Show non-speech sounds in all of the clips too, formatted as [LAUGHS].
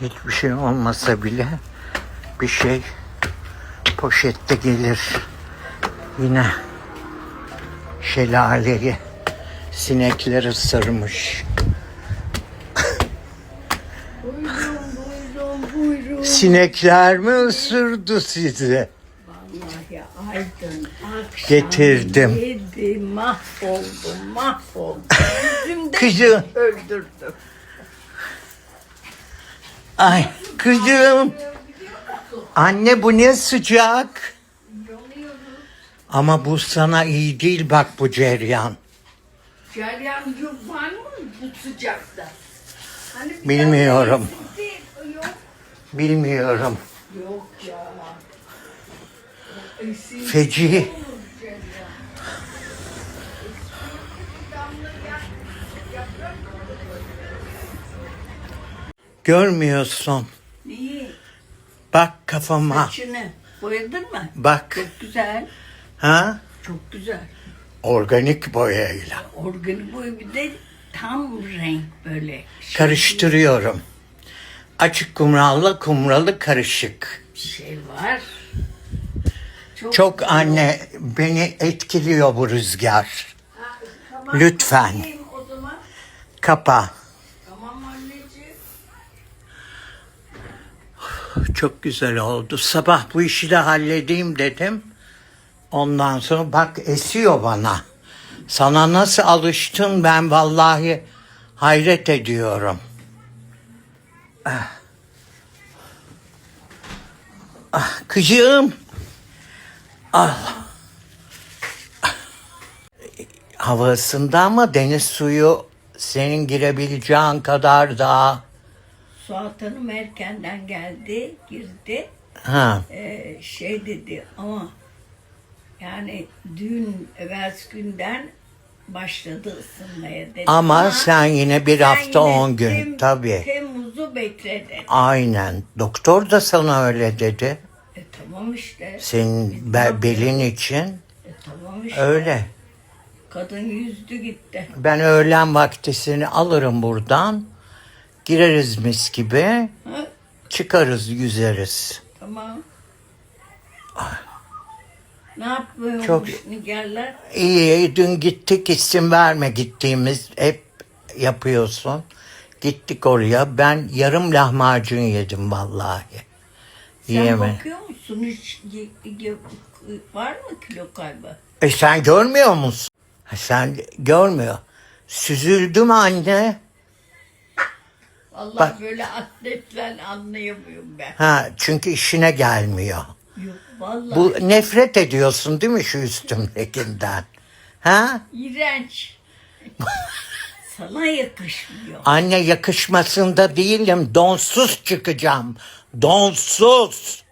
Hiçbir şey olmasa bile bir şey poşette gelir. Yine şelaleyi sinekler ısırmış. Buyurun, buyurun, buyurun. Sinekler mi ısırdı sizi? Vallahi aydın akşam Getirdim. yedi, mahvoldum, mahvoldum. [LAUGHS] Kızım. öldürdüm. Ay kızım. Anne bu ne sıcak. Ama bu sana iyi değil bak bu ceryan. Ceryan var mı bu sıcakta? Hani Bilmiyorum. Yok. Bilmiyorum. Yok ya. Feci. Görmüyorsun. İyi. Bak kafama. Saçını boyadın mı? Bak. Çok güzel. Ha? Çok güzel. Organik boyayla. Organik boyu bir de tam renk böyle. Şey, Karıştırıyorum. Açık kumralla kumralı karışık. bir şey var. Çok, Çok anne beni etkiliyor bu rüzgar. Ha, tamam, Lütfen. Kapa. Tamam anneciğim. Çok güzel oldu. Sabah bu işi de halledeyim dedim. Ondan sonra bak esiyor bana. Sana nasıl alıştın ben vallahi hayret ediyorum. Ah. Ah, kızım. Ah. Hava ısındı ama deniz suyu senin girebileceğin kadar daha. Suat Hanım erkenden geldi, girdi. Ha. Ee, şey dedi ama yani dün evvelsi günden başladı ısınmaya dedi. Ama sen yine bir sen hafta yine on gün Tem- tabii. Temmuz'u bekledin. Aynen. Doktor da sana öyle dedi. E tamam işte. Senin be- belin için E tamam işte. öyle. Kadın yüzdü gitti. Ben öğlen vakti seni alırım buradan. Gireriz mis gibi. Çıkarız yüzeriz. Tamam. Ne yapıyormuş Çok- nigarlar? İyi dün gittik isim verme gittiğimiz hep yapıyorsun. Gittik oraya ben yarım lahmacun yedim vallahi. Sen Yiyeme. bakıyor musun hiç ye- ye- var mı kilo kaybı? E sen görmüyor musun? Ha, Sen görmüyor. Süzüldüm anne. Allah Bak- böyle atletler anlayamıyorum ben. Ha çünkü işine gelmiyor. Yok vallahi. Bu nefret ediyorsun değil mi şu üstümdekinden? Ha? İğrenç. [LAUGHS] Sana yakışmıyor. Anne yakışmasında değilim. Donsuz çıkacağım. Donsuz.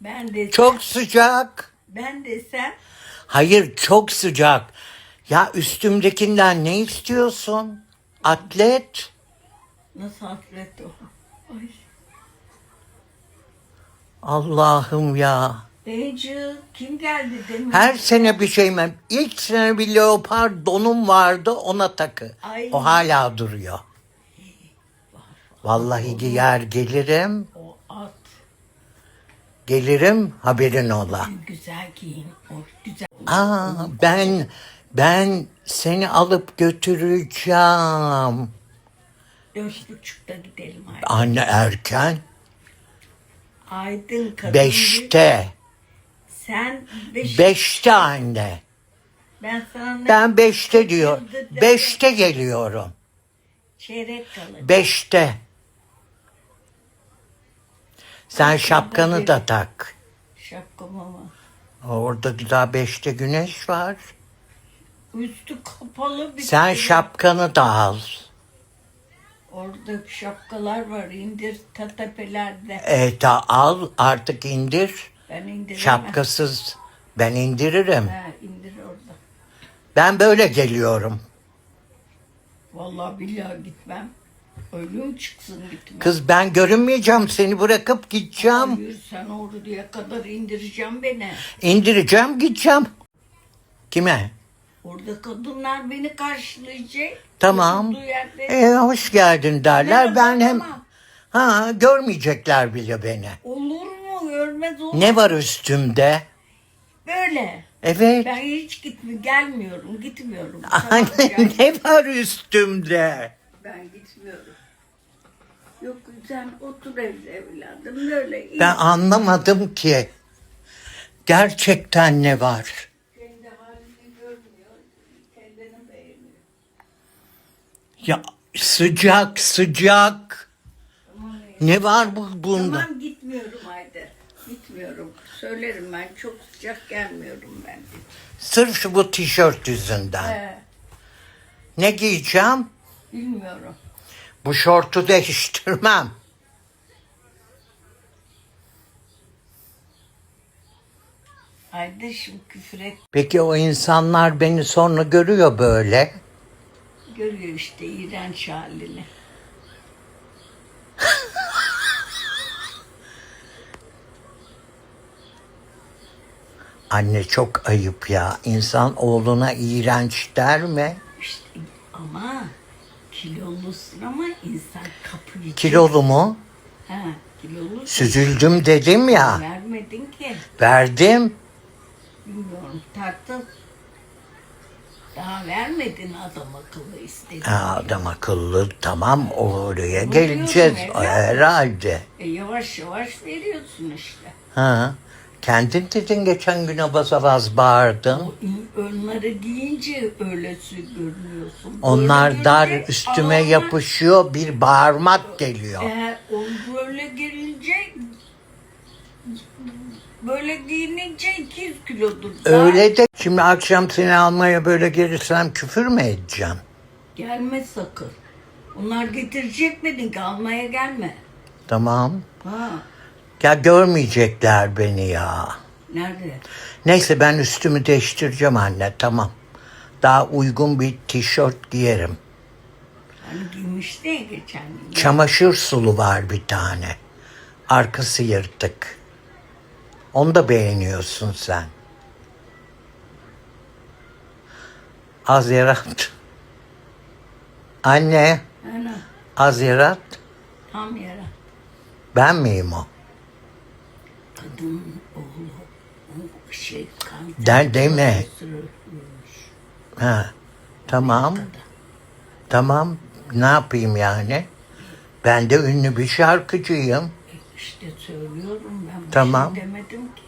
Ben de Çok sıcak. ben desem Hayır çok sıcak. Ya üstümdekinden ne istiyorsun? Atlet. nasıl atlet o? Ay. Allah'ım ya. Ece kim geldi demin? Her sene bir şey mi? İlk sene bir leopar donum vardı ona takı. Ay. O hala duruyor. Vallahi giyer gelirim. O at. Gelirim haberin ola. Güzel giyin. O güzel. Aa, ben ben seni alıp götüreceğim. Dört buçukta gidelim Aydın. Anne erken. Aydın kadın. Beşte. Sen beş. Beşte anne. Ben sana ne? Ben beşte diyor. Beşte geliyorum. Çeyrek kalır. Beşte. Sen şapkanı da tak. Şapkam ama. Orada daha beşte güneş var. Üstü kapalı bir Sen şapkanı da al. Orada şapkalar var indir ta tepelerde. E ta al artık indir. Ben indiremem. Şapkasız ben indiririm. Ha, indir orada. Ben böyle geliyorum. Vallahi billahi gitmem. Ölüm çıksın gitmem. Kız ben görünmeyeceğim seni bırakıp gideceğim. Hayır sen oraya kadar indireceğim beni. İndireceğim gideceğim. Kime? Orada kadınlar beni karşılayacak. Tamam. Yerde. E, hoş geldin derler. Merhaba, ben hem tamam. ha görmeyecekler bile beni. Olur mu? Görmez olur. Ne var üstümde? Böyle. Evet. Ben hiç gitmiyorum. Gelmiyorum. Gitmiyorum. [LAUGHS] Anne Tamam, gel. ne [LAUGHS] var üstümde? Ben gitmiyorum. Yok sen otur evde evladım. Böyle iyi. Ben anlamadım ki. Gerçekten ne var? Kendi halini görmüyor. Kendini beğeniyor. Ya sıcak sıcak. Ne var bu bunda? Tamam gitmiyorum Haydi. Gitmiyorum. Söylerim ben. Çok sıcak gelmiyorum ben. Sırf şu bu tişört yüzünden. He, Ne giyeceğim? bilmiyorum. Bu şortu değiştirmem. Haydi şimdi küfür et. Peki o insanlar beni sonra görüyor böyle. Görüyor işte iğrenç halini. [LAUGHS] Anne çok ayıp ya. İnsan oğluna iğrenç der mi? İşte ama kilolusun ama insan kapıyı... Kilolu mu? Ha kilolusun. Süzüldüm dedim ya. Vermedin ki. Verdim. Bilmiyorum tarttın. Daha vermedin adam akıllı istedin. Ha, adam akıllı tamam oraya geleceğiz herhalde. E yavaş yavaş veriyorsun işte. Ha. Kendin dedin geçen gün abaz abaz bağırdın. Onları giyince öylesi görünüyorsun. Onlar Böyle dar gelince üstüme ağlar. yapışıyor bir bağırmak geliyor. Eğer o böyle gelince böyle giyinince 200 kilodur. Daha Öyle de şimdi akşam seni almaya böyle gelirsem küfür mü edeceğim? Gelme sakın. Onlar getirecek dedin ki almaya gelme. Tamam. Ha Ya görmeyecekler beni ya. nerede? Neyse ben üstümü değiştireceğim anne tamam. Daha uygun bir tişört giyerim. Hani giymişti ya geçen gün. Çamaşır sulu var bir tane. Arkası yırtık. Onu da beğeniyorsun sen. Az yarat. Anne Ana az yarat. tam yere. Ben miyim o? Kadın oğlu o şey kan. Der deme. sürülmüş. Ha. Tamam. Tamam. Ne yapayım yani? Ben de ünlü bir şarkıcıyım. İşte söylüyorum ben bir Tamam. şey demedim ki.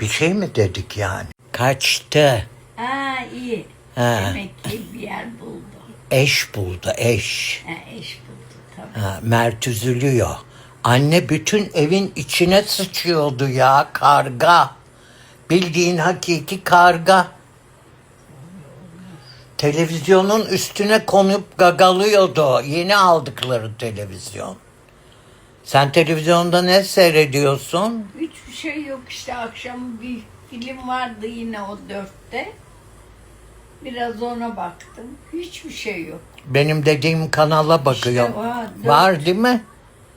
Bir şey mi dedik yani? Kaçtı. Ha iyi. Ha. Demek ki bir yer buldu. Eş buldu eş. Ha eş buldu tabii. Ha, Mert üzülüyor. Anne bütün evin içine sıçıyordu ya karga. Bildiğin hakiki karga. Televizyonun üstüne konup gagalıyordu. Yeni aldıkları televizyon. Sen televizyonda ne seyrediyorsun? Hiçbir şey yok işte akşam bir film vardı yine o dörtte. Biraz ona baktım. Hiçbir şey yok. Benim dediğim kanala bakıyorum. İşte var, dört. Var değil mi?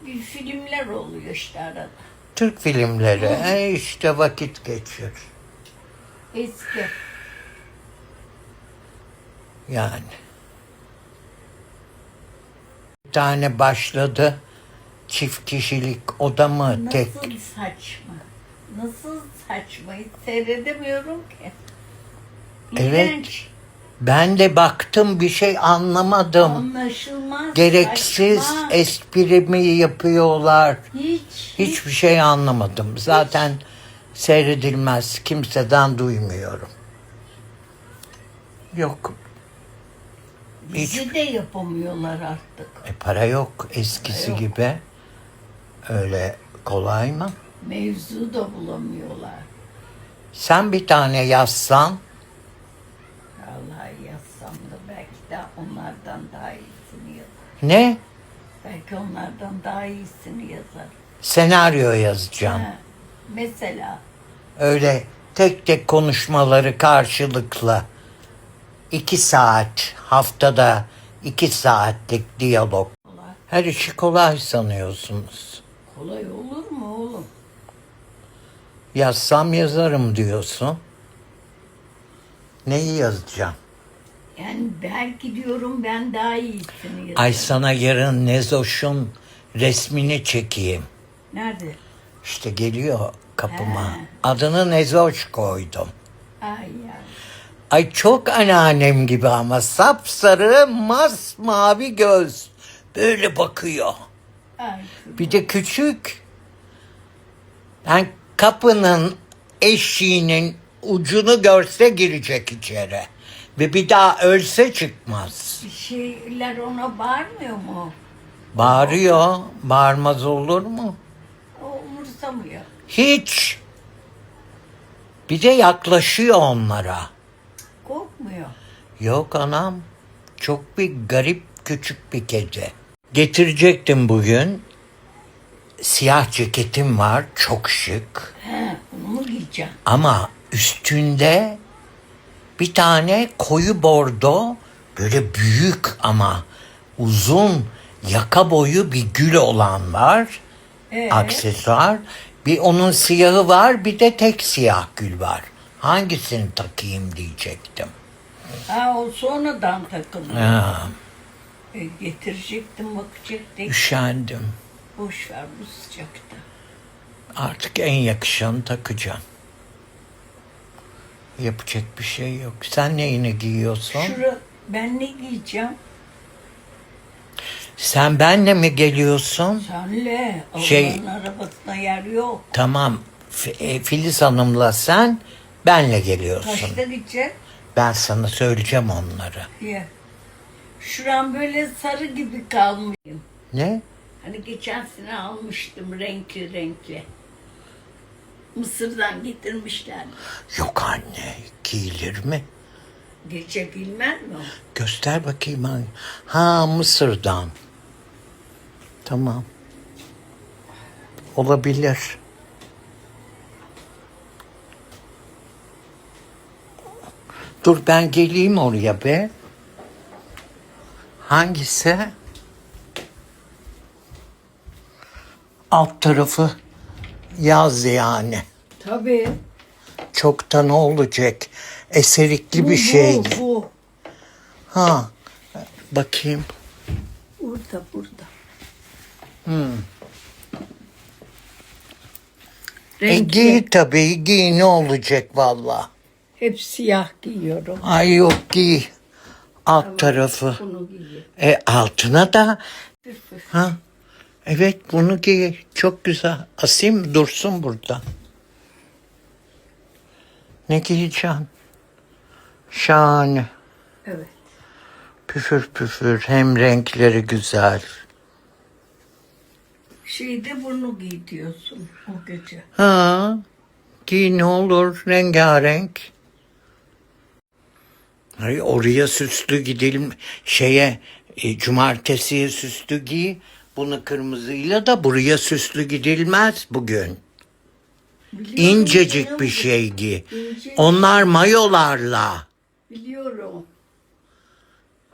Bir filmler oluyor işte arada. Türk filmleri. E işte vakit geçiyor. Eski. Yani. Bir tane başladı. Çift kişilik oda mı tek? Nasıl saçma. Nasıl saçma. Hiç seyredemiyorum ki. Evet. İğrenç. Ben de baktım bir şey anlamadım. Anlaşılmaz. Gereksiz saçma. espri mi yapıyorlar? Hiç. Hiçbir şey anlamadım. Zaten seyredilmez. Kimseden duymuyorum. Yok. Hiç Bizi de yapamıyorlar artık. e, para yok eskisi gibi. Öyle kolay mı? Mevzu da bulamıyorlar. Sen bir tane yazsan Vallahi yazsam da belki de onlardan daha iyisini yazar. ne? Belki onlardan daha iyisini yazar. Senaryo yazacağım. Ha, mesela Öyle tek tek konuşmaları karşılıklı. iki saat haftada iki saatlik diyalog. Her işi kolay sanıyorsunuz. Kolay olur mu oğlum? Yazsam yazarım diyorsun. Neyi yazacağım? Yani belki diyorum ben daha iyisini yazarım. Ay sana yarın Nezoş'un resmini çekeyim. Nerede? İşte geliyor kapıma. He. Adını Nezoş koydum. Ay ya. Ay çok anneannem gibi ama sapsarı masmavi göz. Böyle bakıyor. Bir de küçük. Yani kapının eşiğinin ucunu görse girecek içeri. Ve bir daha ölse çıkmaz. Bir şeyler ona bağırmıyor mu? Bağırıyor. Bağırmaz olur mu? O umursamıyor. Hiç. Bir de yaklaşıyor onlara. Korkmuyor. Yok anam. Çok bir garip küçük bir kedi. Getirecektim bugün. Siyah ceketim var. Çok şık. He, bunu mu giyeceğim? Ama üstünde bir tane koyu bordo böyle büyük ama uzun yaka boyu bir gül olan var. Ee? Aksesuar. Bir onun siyahı var bir de tek siyah gül var. Hangisini takayım diyecektim. Ha o sonradan takılıyor. Ha, getirecektim bakacaktık. üşendim. Boş ver bu sıcakta. Artık en yakışanı takacağım. Yapacak bir şey yok. Sen neyini giyiyorsun? Şura ben ne giyeceğim? Sen benle mi geliyorsun? Senle. Allah'ın Şey- arabasına yer yok. Tamam. F- e, Filiz Hanım'la sen benle geliyorsun. Kaçta gideceğiz? Ben sana söyleyeceğim onları. Ya. Şuram böyle sarı gibi kalmışım. Ne? Hani geçen sene almıştım renkli renkli. Mısır'dan getirmişler. Yok anne. Giyilir mi? Gece bilmez mi o? Göster bakayım. hangi- Ha Mısır'dan. Tamam. Olabilir. Dur ben geleyim oraya be. Hangisi? Alt tarafı yaz yani. Tabii. Çoktan ne olacak? Eserikli bir şey. Bu, bu. Ha. Bakayım. Burada, burada. E, Renkli. giy tabii giy ne olacak valla. Hep siyah giyiyorum. Ay yok giy. Alt tarafı. Bunu. E altına da ha. Evet bunu giy. Çok güzel. Asayım mı? dursun burada. Ne giyeceksin? Şahane. Evet. Püfür püfür. Hem renkleri güzel. Şeyde bunu giy diyorsun o gece. Ha. Giy ne olur rengarenk. Ay oraya süslü gidelim şeye e, cumartesiye süslü giy. Bunu kırmızıyla da buraya süslü gidilmez bugün. Biliyorum, İncecik biliyorum. bir şey giy. İnce. Onlar mayolarla. Biliyorum.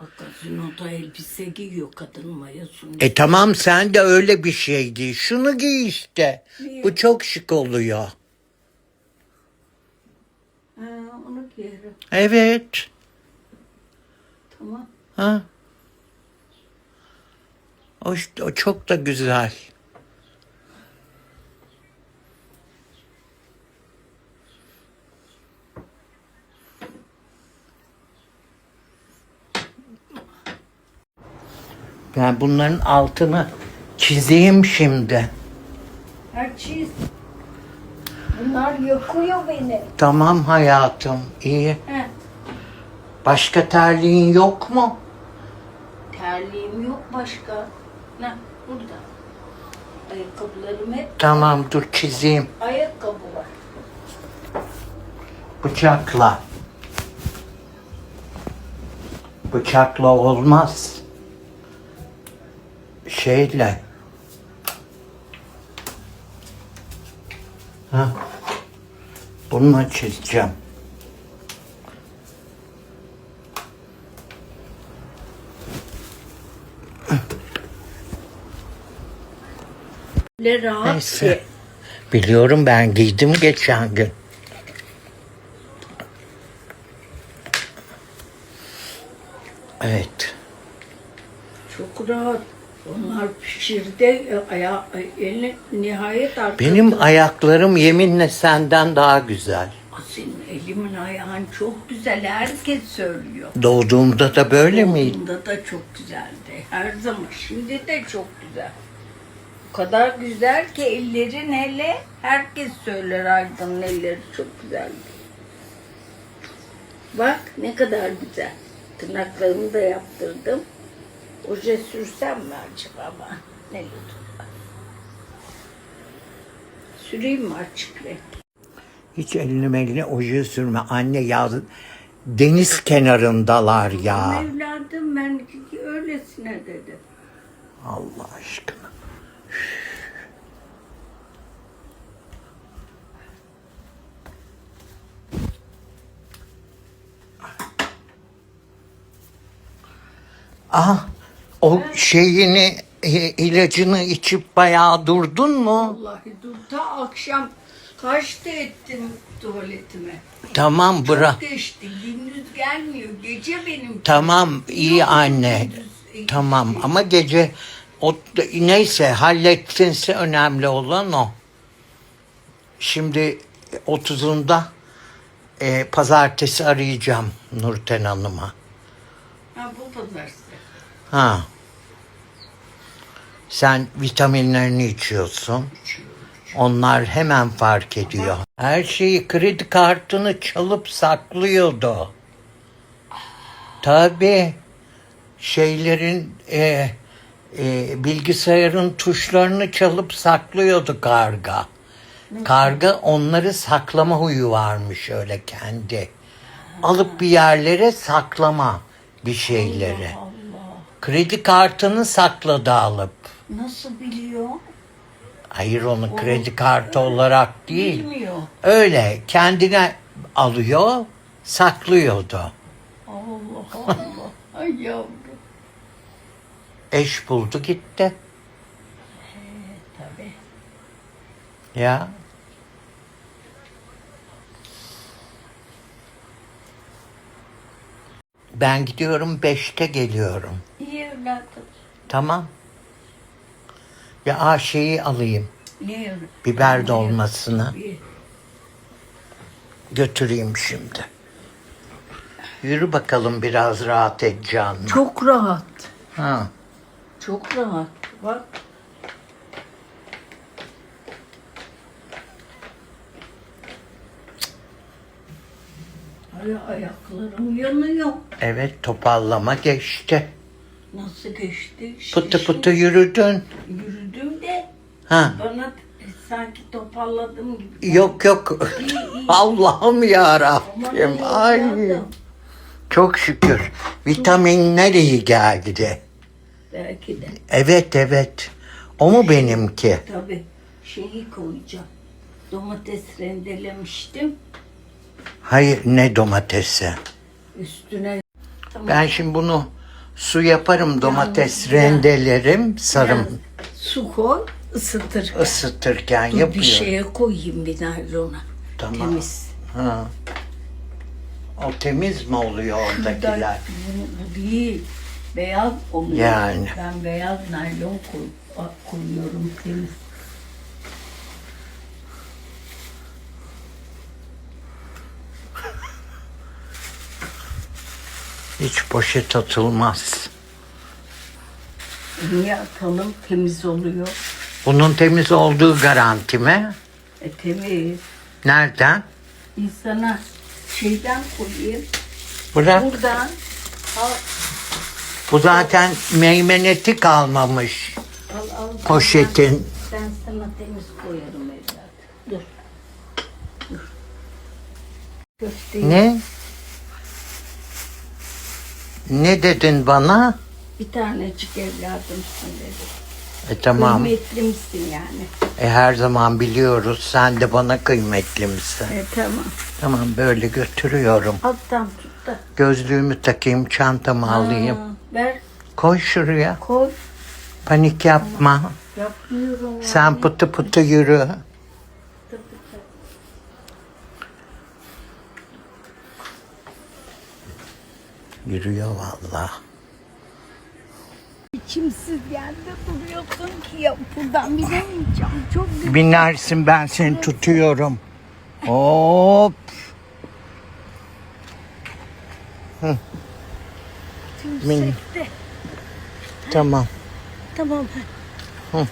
Bak gazinoda elbise giyiyor kadın mayasını. E tamam sen de öyle bir şey giy. Şunu giy işte. Bu çok şık oluyor. Ha, onu giyerim. Evet. Ha. O, işte- o çok da güzel. Ben bunların altını çizeyim şimdi. Her çiz. Bunlar yakıyor beni. Tamam hayatım, iyi. He. Başka terliğin yok mu? Terliğim yok başka. Ne? Burada. Ayakkabılarım hep Tamam dur çizeyim. ayakkabı var. Bıçakla. Bıçakla olmaz. Şeyle. Ha. Bununla çizeceğim. öyle rahat Neyse. ki. Biliyorum ben giydim geçen gün. Evet. Çok rahat. Onlar pişirdi. E, aya, e, eli, nihayet artık. Benim ayaklarım yeminle senden daha güzel. Senin elimin ayağın çok güzel. Herkes söylüyor. Doğduğumda da böyle miydi? Bunda da çok güzeldi. Her zaman. Şimdi de çok güzel. O kadar güzel ki ellerin hele herkes söyler Aydın'ın elleri çok güzeldi. Bak ne kadar güzel. Tırnaklarımı da yaptırdım. Oje sürsem mi acaba ama [LAUGHS] ne lütfen. Süreyim mi açık renk? Hiç elini eline oje sürme. Anne ya deniz kenarındalar ya. Ama evladım ben öylesine dedim. Allah aşkına. Ah, o şeyini, e, ilacını içip bayağı durdun mu? Vallahi dur ta akşam kaçta ettim tuvaletime. Tamam bırak. Geçti. Gündüz gelmiyor. Gece benim. Tamam iyi Yok, anne. gündüz- Tamam ama gece o neyse hallettinse önemli olan o. Şimdi 30'unda e, pazartesi arayacağım Nurten Hanım'a. Ha bu pazartesi. Ha. Sen vitaminlerini içiyorsun. Onlar hemen fark ediyor. Her şeyi kredi kartını çalıp saklıyordu. Tabii şeylerin e, e, bilgisayarın tuşlarını çalıp saklıyordu karga. Karga onları saklama huyu varmış öyle kendi. Alıp bir yerlere saklama bir şeyleri. Allah. Kredi kartını sakladı alıp. Nasıl biliyor? Hayır onu kredi kartı olarak değil. Bilmiyor. Öyle kendine alıyor, saklıyordu. Allah Allah. Ay yavrum. Eş buldu gitti. Tabii. Ya. Ben gidiyorum beşte geliyorum. İyi evladım. Tamam. Ya aa, şeyi alayım. Ne yavrum? Biber dolmasını İyi. götüreyim şimdi. Yürü bakalım biraz rahat et canım. Çok rahat. Ha. Çok rahat. Bak. Ay ayaklarım yanıyor. Evet topallama geçti. Nasıl geçti? Pıtı Şiş- pıtı yürüdün. Yürüdüm de Ha. bana e, sanki toparladım gibi. Yok yok. [LAUGHS] Allah'ım ya Aman Rabbim. ay Ay. evladım. Çok şükür. Vitaminler iyi geldi. Belki de. Evet evet. O mu benimki? Tabii şeyi koyacağım. Domates rendelemiştim. Hayır ne domatesi. Üstüne Tamam. Ben şimdi bunu su yaparım domates Yalnız ben- rendelerim biraz sarım su koy ısıtır. ısıtırken Dur yapıyorum. bir şeye koyayım bir naylona. Tamam. Temiz. Ha. O temiz mi oluyor oradakiler? Da- Bu, bu değil. Beyaz oluyor. Yani. Ben beyaz naylon koy, a- koyuyorum temiz. Hiç poşet atılmaz. Niye atalım? Temiz oluyor. Bunun temiz olduğu garanti mi? E, temiz. Nereden? İnsana şeyden koyayım. Bırak. Buradan al, Bu zaten meymeneti kalmamış al, al. poşetin. Ben sana temiz koyarım evladım. Dur. Dur. Köfteyi Ne? Ne dedin bana? bir tanecik evladımsın dedi. E tamam. Kıymetli misin yani? E her zaman biliyoruz. Sen de bana kıymetli misin? E tamam. Tamam böyle götürüyorum. Alttan tut da. Gözlüğümü takayım, çantamı alayım. Ver Koy şuraya. koy. Panik yapma. Yapmıyorum yani. Sen pıtı pıtı yürü. Yürüyor vallahi. İçimsiz geldi duruyorsun ki ya buradan binemeyeceğim. Çok güzel. Binersin ben seni tutuyorum. Hop. Min- Yüksekte. Tamam. Tamam. Hı.